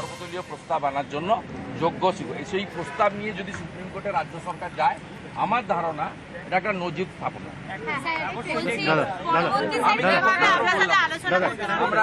সর্বদলীয় প্রস্তাব আনার জন্য যোগ্য সেই প্রস্তাব নিয়ে যদি সুপ্রিম কোর্টে রাজ্য সরকার যায় আমার ধারণা এটা একটা নজির স্থাপনা হবে। আমরা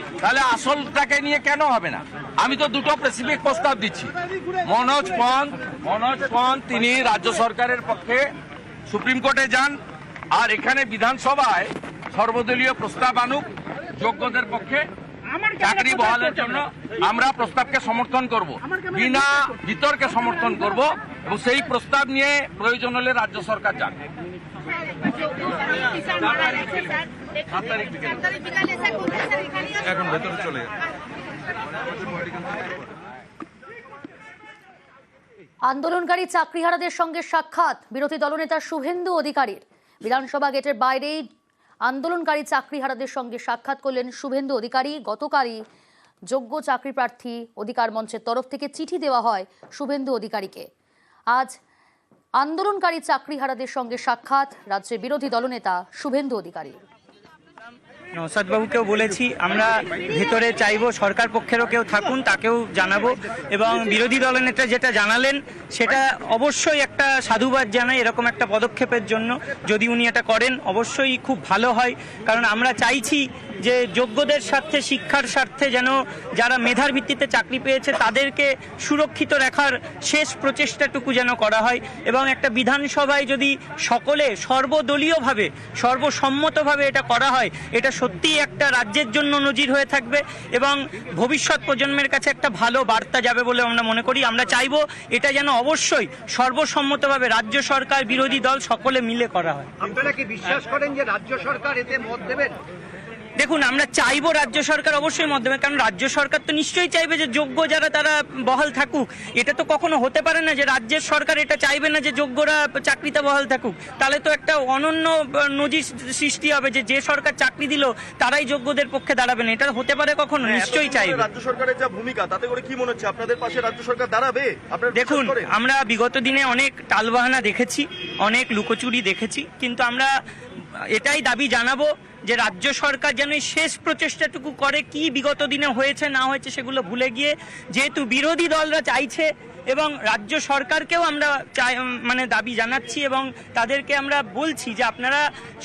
তাহলে আসলটাকে নিয়ে কেন হবে না? আমি তো দুটো স্পেসিফিক প্রস্তাব দিচ্ছি। মনোজ পন্থ মনোজ পন্থ তিনি রাজ্য সরকারের পক্ষে সুপ্রিম কোর্টে যান আর এখানে বিধানসভায় সর্বদলীয় প্রস্তাব আনুক যোগ্যদের পক্ষে চাকরি বহালের জন্য আমরা প্রস্তাবকে সমর্থন করব। বিনা বিতর্কে সমর্থন করব এবং সেই প্রস্তাব নিয়ে প্রয়োজন হলে রাজ্য সরকার যান। এখন ভেতরে চলে আন্দোলনকারী চাকরিহারাদের সঙ্গে সাক্ষাৎ বিরোধী দলনেতা শুভেন্দু অধিকারীর। বিধানসভা গেটের বাইরেই আন্দোলনকারী চাকরিহারাদের সঙ্গে সাক্ষাৎ করলেন শুভেন্দু অধিকারী। গতকালই যোগ্য চাকরি প্রার্থী অধিকার মঞ্চের তরফ থেকে চিঠি দেওয়া হয় শুভেন্দু অধিকারীকে। আজ আন্দোলনকারী চাকরিহারাদের সঙ্গে সাক্ষাৎ রাজ্যের বিরোধী দলনেতা শুভেন্দু অধিকারী। নৌসাদ বাবুকেও বলেছি, আমরা ভেতরে চাইব, সরকার পক্ষেরও কেউ থাকুন, তাকেও জানাব এবং বিরোধী দলনেতা যেটা জানালেন, সেটা অবশ্যই একটা সাধুবাদ জানাই এরকম একটা পদক্ষেপের জন্য। যদি উনি এটা করেন, অবশ্যই খুব ভালো হয়, কারণ আমরা চাইছি যে যোগ্যদের স্বার্থে, শিক্ষার স্বার্থে যেন যারা মেধার ভিত্তিতে চাকরি পেয়েছে, তাদেরকে সুরক্ষিত রাখার শেষ প্রচেষ্টাটুকু যেন করা হয় এবং একটা বিধানসভায় যদি সকলে সর্বদলীয়ভাবে, সর্বসম্মতভাবে এটা করা হয়, এটা সত্যিই একটা রাজ্যের জন্য নজির হয়ে থাকবে এবং ভবিষ্যৎ প্রজন্মের কাছে একটা ভালো বার্তা যাবে বলে আমরা মনে করি। আমরা চাইব এটা যেন অবশ্যই সর্বসম্মতভাবে রাজ্য সরকার, বিরোধী দল সকলে মিলে করা হয়। আপনারা কি বিশ্বাস করেন যে রাজ্য সরকার এতে মত দেবেন? দেখুন আমরা চাইব রাজ্য সরকার অবশ্যই মাধ্যমে কারণ রাজ্য সরকার তো নিশ্চয়ই চাইবে যে যোগ্য যারা তারা বহাল থাকুক। এটা তো কখনো হতে পারে না যে রাজ্যের সরকার এটা চাইবে না যে যোগ্যরা চাকরিতে বহাল থাকুক। তাহলে তো একটা অনন্য নজির সৃষ্টি হবে যে যে সরকার চাকরি দিল তারাই যোগ্যদের পক্ষে দাঁড়াবে না। এটা হতে পারে কখনো? নিশ্চয়ই এতদিন চাইবে। রাজ্য সরকারের যা ভূমিকা তাতে করে কি মনে হচ্ছে? আপনাদের পাশে রাজ্য সরকার দাঁড়াবে? আপনারা দেখুন আমরা বিগত দিনে অনেক টালবাহানা দেখেছি অনেক লুকোচুরি দেখেছি কিন্তু আমরা এটাই দাবি জানাব যে রাজ্য সরকার যেন শেষ প্রচেষ্টাটুকু করে, কি বিগত দিনে হয়েছে, না হয়েছে সেগুলো ভুলে গিয়ে যেহেতু বিরোধী দলরা চাইছে এবং রাজ্য সরকারকেও আমরা চাই মানে দাবি জানাচ্ছি এবং তাদেরকে আমরা বলছি যে আপনারা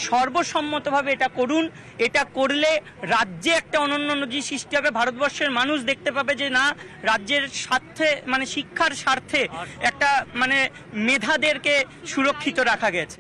সর্বসম্মতভাবে এটা করুন। এটা করলে রাজ্যে একটা অনন্য নজির সৃষ্টি হবে। ভারতবর্ষের মানুষ দেখতে পাবে যে না, রাজ্যের স্বার্থে মানে শিক্ষার স্বার্থে একটা মানে মেধাদেরকে সুরক্ষিত রাখা গেছে।